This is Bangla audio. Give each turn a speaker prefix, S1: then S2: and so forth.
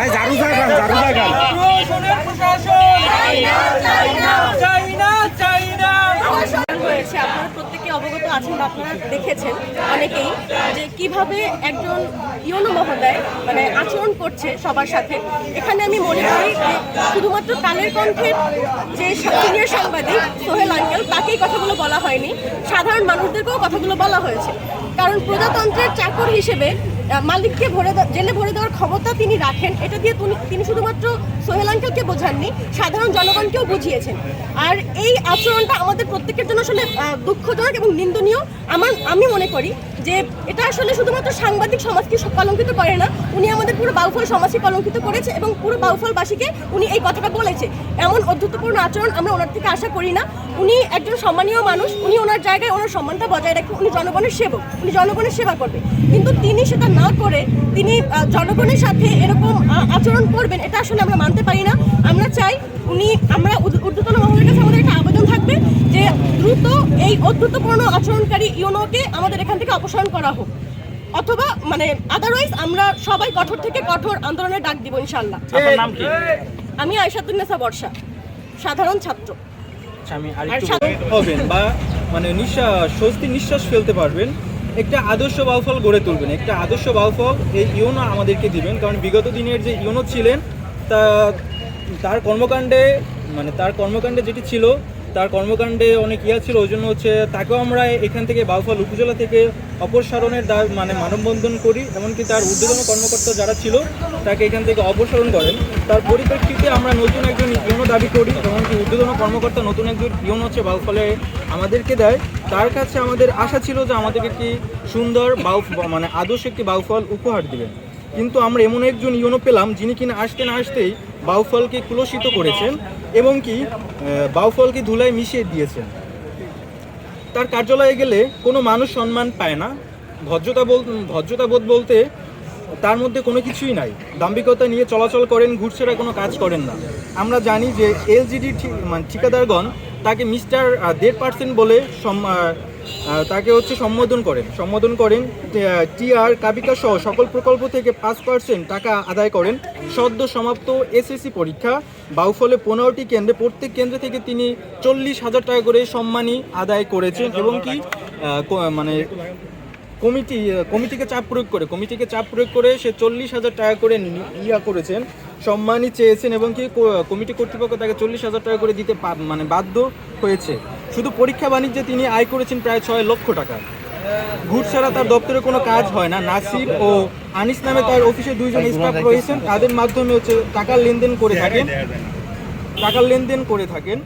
S1: ভাই, জারু জাগান জারু জাগান
S2: আপনারা প্রত্যেকে অবগত আছেন বা আপনারা দেখেছেন অনেকেই যে কীভাবে একজন ইয়নো মহোদয় মানে আচরণ করছে সবার সাথে। এখানে আমি মনে করি যে শুধুমাত্র কালের কণ্ঠের যে সিনিয়র সাংবাদিক সোহেল আঙ্কেল, তাকেই কথাগুলো বলা হয়নি। সাধারণ মানুষদেরকেও কথাগুলো বলা হয়েছে। কারণ প্রজাতন্ত্রের চাকর হিসেবে মালিককে ভরে জেলে ভরে দেওয়ার ক্ষমতা তিনি রাখেন। এটা দিয়ে তিনি- শুধুমাত্র সোহেল আঙ্কেলকে বোঝাননি, সাধারণ জনগণকেও বুঝিয়েছেন। আর এই আচরণটা আমাদের প্রত্যেকের জন্য আসলে দুঃখজনক এবং নিন্দনীয়। আমার আমি মনে করি যে এটা আসলে শুধুমাত্র সাংবাদিক সমাজকে কলঙ্কিত করে না, উনি আমাদের পুরো বাউফল সমাজকে কলঙ্কিত করেছে এবং পুরো বাউফলবাসীকে উনি এই কথাটা বলেছে। এমন অধ্যুতপূর্ণ আচরণ আমরা ওনার থেকে আশা করি না। উনি একজন সম্মানীয় মানুষ, উনি ওনার জায়গায় ওনার সম্মানটা বজায় রাখে, উনি জনগণের সেবক, উনি জনগণের সেবা করবে। কিন্তু তিনি সেটা না করে তিনি জনগণের সাথে এরকম আচরণ করবেন, এটা আসলে আমরা মানতে পারি না। আমরা চাই উনি আমরা ঊর্ধ্বতন মহলের কাছে আমাদের একটা আবেদন থাকবে যে দ্রুত এই অদ্ভুতপূর্ণ আচরণকারী ইউনোকে আমাদের এখান থেকে অপসারণ করা হোক। অথবা মানে আদারওয়াইজ আমরা সবাই কঠোর থেকে কঠোর আন্দোলনের ডাক দিব ইনশাল্লাহ
S1: আপনার নাম কি?
S2: আমি আয়সাতুন্নেসা বর্ষা সাধারণ ছাত্র।
S1: আচ্ছা,
S3: হবেন বা মানে নিঃশ্বাস স্বস্তি নিঃশ্বাস ফেলতে পারবেন। একটা আদর্শ বাউফল গড়ে তুলবেন। একটা আদর্শ বাউফল এই ইউনো আমাদেরকে দিবেন। কারণ বিগত দিনের যে ইউনো ছিলেন তা তার কর্মকাণ্ডে মানে তার কর্মকাণ্ডে যেটি ছিল, তার কর্মকাণ্ডে অনেক ইয়া ছিল, ওই জন্য হচ্ছে তাকেও আমরা এখান থেকে বাউফল উপজেলা থেকে অপসারণের দা মানে মানববন্ধন করি, এমনকি তার ঊর্ধ্বতন কর্মকর্তা যারা ছিল, তাকে এখান থেকে অপসারণ করেন। তার পরিপ্রেক্ষিতে আমরা নতুন একজন ইউনো দাবি করি, এমনকি ঊর্ধ্বতন কর্মকর্তা নতুন একজন ইউনো হচ্ছে বাউফলে আমাদেরকে দেয়। তার কাছে আমাদের আশা ছিল যে আমাদেরকে একটি সুন্দর বাউ মানে আদর্শ একটি বাউফল উপহার দিবেন। কিন্তু আমরা এমন একজন ইউনো পেলাম, যিনি কিনা আসতে না আসতেই বাউফলকে কুলসিত করেছেন এবং কি বাউফলকে ধুলায় মিশিয়ে দিয়েছেন। তার কার্যালয়ে গেলে কোনো মানুষ সম্মান পায় না। ভদ্রতা বল ভদ্রতাবোধ বলতে তার মধ্যে কোনো কিছুই নাই। দাম্ভিকতা নিয়ে চলাচল করেন, ঘুরছেরা কোনো কাজ করেন না। আমরা জানি যে এলজিডি মানে ঠিকাদারগণ তাকে মিস্টার দেড় পার্সেন্ট বলে তাকে হচ্ছে সম্বোধন করেন। সম্বোধন করেন টিআর কাবিকা সহ সকল প্রকল্প থেকে পাঁচ পার্সেন্ট টাকা আদায় করেন। সদ্য সমাপ্ত এসএসসি পরীক্ষা, বাউফলে পনেরোটি কেন্দ্রে, প্রত্যেক কেন্দ্র থেকে তিনি চল্লিশ হাজার টাকা করে সম্মানী আদায় করেছেন এবং কি মানে কমিটি, কমিটিকে চাপ প্রয়োগ করে, কমিটিকে চাপ প্রয়োগ করে সে চল্লিশ হাজার টাকা করে ইয়া করেছেন সম্মানই চেয়েছেন এবং কি কমিটি কর্তৃপক্ষ তাকে চল্লিশ হাজার টাকা করে দিতে মানে বাধ্য হয়েছে। শুধু পরীক্ষা বাণিজ্যে তিনি আয় করেছেন প্রায় ছয় লক্ষ টাকা। ঘুষ ছাড়া তার দপ্তরে কোনো কাজ হয় না। নাসির ও আনিস নামে তার অফিসে দুইজন স্টাফ রয়েছেন। তাদের মাধ্যমে হচ্ছে টাকার লেনদেন করে থাকেন। টাকার লেনদেন করে থাকেন।